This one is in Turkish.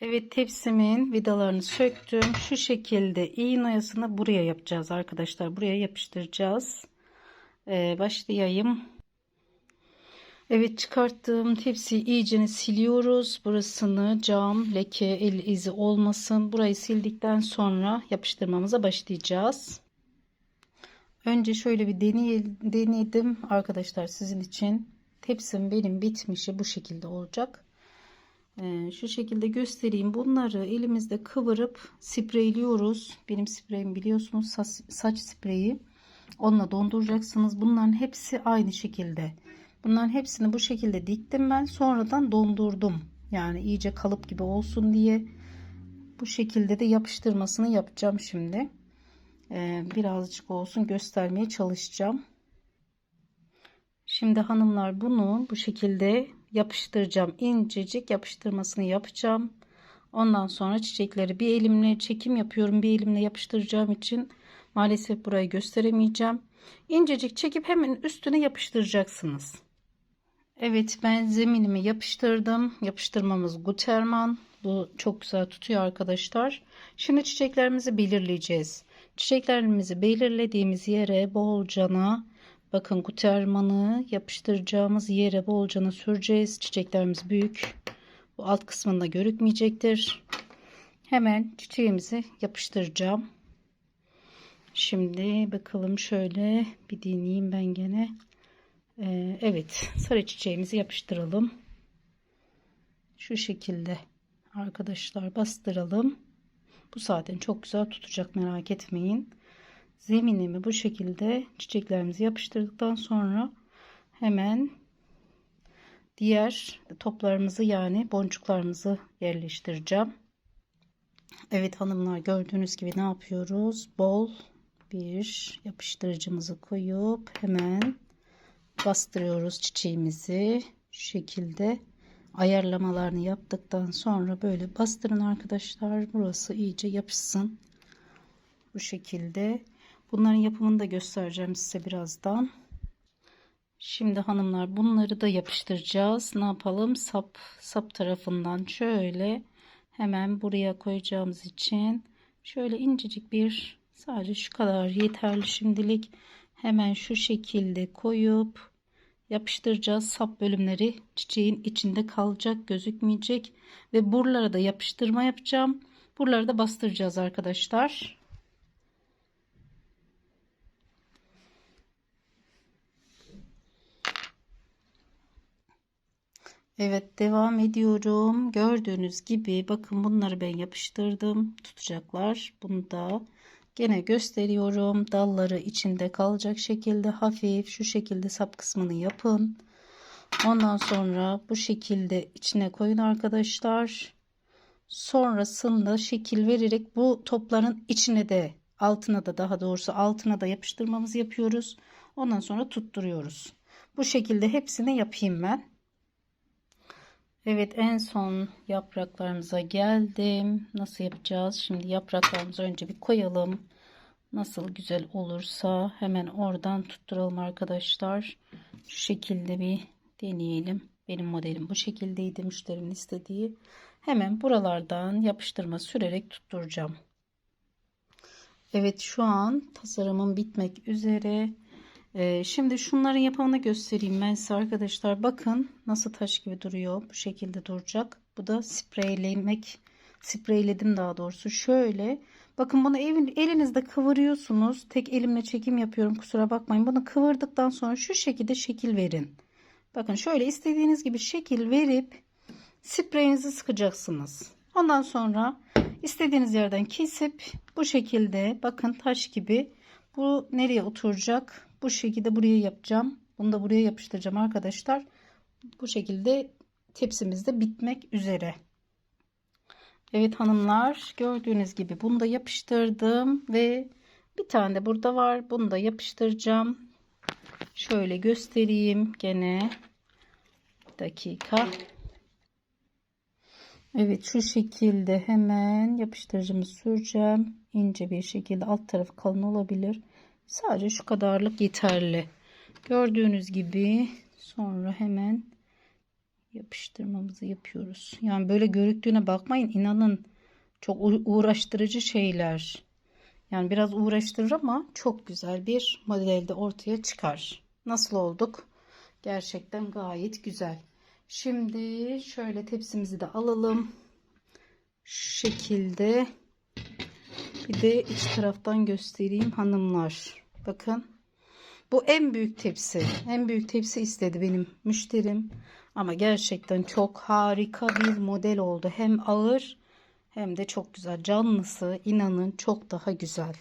Evet tepsimin vidalarını söktüm. Şu şekilde iğne oyasını buraya yapacağız arkadaşlar. Buraya yapıştıracağız. Ee, başlayayım. Evet çıkarttığım tepsiyi iyicene siliyoruz. Burasını cam, leke, el izi olmasın. Burayı sildikten sonra yapıştırmamıza başlayacağız. Önce şöyle bir deney, denedim arkadaşlar sizin için. Tepsim benim bitmişi bu şekilde olacak. Ee, şu şekilde göstereyim. Bunları elimizde kıvırıp spreyliyoruz. Benim spreyim biliyorsunuz saç, saç spreyi. Onunla donduracaksınız. Bunların hepsi aynı şekilde. Bunların hepsini bu şekilde diktim ben. Sonradan dondurdum. Yani iyice kalıp gibi olsun diye. Bu şekilde de yapıştırmasını yapacağım şimdi. Ee, birazcık olsun göstermeye çalışacağım. Şimdi hanımlar bunu bu şekilde yapıştıracağım. İncecik yapıştırmasını yapacağım. Ondan sonra çiçekleri bir elimle çekim yapıyorum. Bir elimle yapıştıracağım için maalesef burayı gösteremeyeceğim. İncecik çekip hemen üstüne yapıştıracaksınız. Evet ben zeminimi yapıştırdım. Yapıştırmamız Guterman. Bu çok güzel tutuyor arkadaşlar. Şimdi çiçeklerimizi belirleyeceğiz. Çiçeklerimizi belirlediğimiz yere bolcana bakın Guterman'ı yapıştıracağımız yere bolcana süreceğiz. Çiçeklerimiz büyük. Bu alt kısmında görükmeyecektir. Hemen çiçeğimizi yapıştıracağım. Şimdi bakalım şöyle bir deneyeyim ben gene. Ee, evet sarı çiçeğimizi yapıştıralım. Şu şekilde arkadaşlar bastıralım. Bu zaten çok güzel tutacak merak etmeyin. Zeminimi bu şekilde çiçeklerimizi yapıştırdıktan sonra hemen diğer toplarımızı yani boncuklarımızı yerleştireceğim. Evet hanımlar gördüğünüz gibi ne yapıyoruz? Bol bir yapıştırıcımızı koyup hemen bastırıyoruz çiçeğimizi. Şu şekilde ayarlamalarını yaptıktan sonra böyle bastırın arkadaşlar. Burası iyice yapışsın. Bu şekilde. Bunların yapımını da göstereceğim size birazdan. Şimdi hanımlar bunları da yapıştıracağız. Ne yapalım? Sap sap tarafından şöyle hemen buraya koyacağımız için şöyle incecik bir sadece şu kadar yeterli şimdilik. Hemen şu şekilde koyup yapıştıracağız. Sap bölümleri çiçeğin içinde kalacak, gözükmeyecek ve buralara da yapıştırma yapacağım. Buraları da bastıracağız arkadaşlar. Evet devam ediyorum. Gördüğünüz gibi bakın bunları ben yapıştırdım. Tutacaklar. Bunu da gene gösteriyorum. Dalları içinde kalacak şekilde hafif şu şekilde sap kısmını yapın. Ondan sonra bu şekilde içine koyun arkadaşlar. Sonrasında şekil vererek bu topların içine de altına da daha doğrusu altına da yapıştırmamızı yapıyoruz. Ondan sonra tutturuyoruz. Bu şekilde hepsini yapayım ben. Evet en son yapraklarımıza geldim. Nasıl yapacağız? Şimdi yapraklarımızı önce bir koyalım. Nasıl güzel olursa hemen oradan tutturalım arkadaşlar. Şu şekilde bir deneyelim. Benim modelim bu şekildeydi müşterimin istediği. Hemen buralardan yapıştırma sürerek tutturacağım. Evet şu an tasarımım bitmek üzere. Ee, şimdi şunların yapımını göstereyim ben size arkadaşlar. Bakın nasıl taş gibi duruyor. Bu şekilde duracak. Bu da spreylemek. Spreyledim daha doğrusu. Şöyle. Bakın bunu elinizde kıvırıyorsunuz. Tek elimle çekim yapıyorum. Kusura bakmayın. Bunu kıvırdıktan sonra şu şekilde şekil verin. Bakın şöyle istediğiniz gibi şekil verip spreyinizi sıkacaksınız. Ondan sonra istediğiniz yerden kesip bu şekilde bakın taş gibi bu nereye oturacak? Bu şekilde buraya yapacağım. Bunu da buraya yapıştıracağım arkadaşlar. Bu şekilde tepsimiz de bitmek üzere. Evet hanımlar gördüğünüz gibi bunu da yapıştırdım ve bir tane de burada var. Bunu da yapıştıracağım. Şöyle göstereyim gene. Bir dakika. Evet şu şekilde hemen yapıştırıcımı süreceğim. İnce bir şekilde alt tarafı kalın olabilir. Sadece şu kadarlık yeterli. Gördüğünüz gibi sonra hemen yapıştırmamızı yapıyoruz. Yani böyle görüktüğüne bakmayın inanın çok uğraştırıcı şeyler. Yani biraz uğraştırır ama çok güzel bir modelde ortaya çıkar. Nasıl olduk? Gerçekten gayet güzel. Şimdi şöyle tepsimizi de alalım. Şu şekilde. Bir de iç taraftan göstereyim hanımlar. Bakın. Bu en büyük tepsi. En büyük tepsi istedi benim müşterim. Ama gerçekten çok harika bir model oldu. Hem ağır hem de çok güzel. Canlısı inanın çok daha güzel.